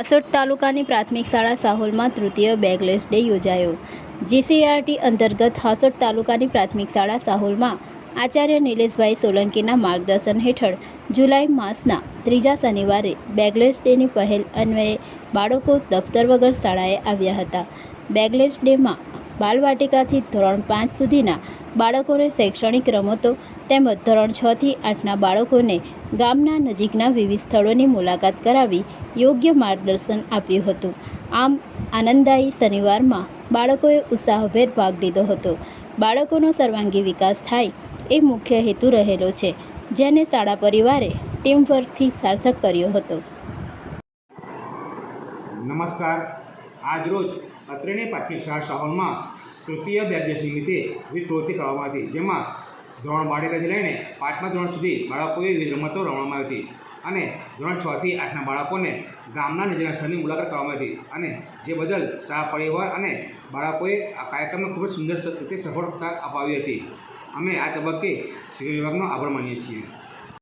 આસોડ તાલુકાની પ્રાથમિક શાળા સાહોલમાં તૃતીય બેગલેસ ડે યોજાયો. જીસીઆરટી અંતર્ગત હાસોટ તાલુકાની પ્રાથમિક શાળા સાહોલમાં આચાર્ય નિલેશભાઈ સોલંકીના માર્ગદર્શન હેઠળ જુલાઈ માસના ત્રીજા શનિવારે બેગલેસ ડેની પહેલ અન્વયે બાળકો દફતર વગર શાળાએ આવ્યા હતા. બેગલેસ ડેમાં બાલવાટિકાથી ધોરણ પાંચ સુધીના બાળકોને શૈક્ષણિક રમતો તેમજ ધોરણ છથી આઠના બાળકોને ગામના નજીકના વિવિધ સ્થળોની મુલાકાત કરાવી યોગ્ય માર્ગદર્શન આપ્યું હતું. આમ આનંદદાયી શનિવારમાં બાળકોએ ઉત્સાહભેર ભાગ લીધો હતો. બાળકોનો સર્વાંગી વિકાસ થાય એ મુખ્ય હેતુ રહેલો છે, જેને શાળા પરિવારે ટીમવર્કથી સાર્થક કર્યો હતો. નમસ્કાર. આજરોજ અત્રેની પ્રાથમિક શાળા શાહોલમાં તૃતીય બે દિવસ નિમિત્તે પ્રવૃત્તિ કરવામાં હતી જેમાં ધોરણ બાળકાથી લઈને પાંચમા ધોરણ સુધી બાળકોએ વિવિધ રમતો રમવામાં આવી હતી. અને ધોરણ છથી આઠના બાળકોને ગામના નજીકના સ્થળની મુલાકાત કરવામાં આવી અને જે બદલ શાળા પરિવાર અને બાળકોએ આ કાર્યક્રમને ખૂબ જ સુંદર રીતે સફળતા અપાવી હતી. અમે આ તબક્કે શિક્ષણ વિભાગનો આભાર માનીએ છીએ.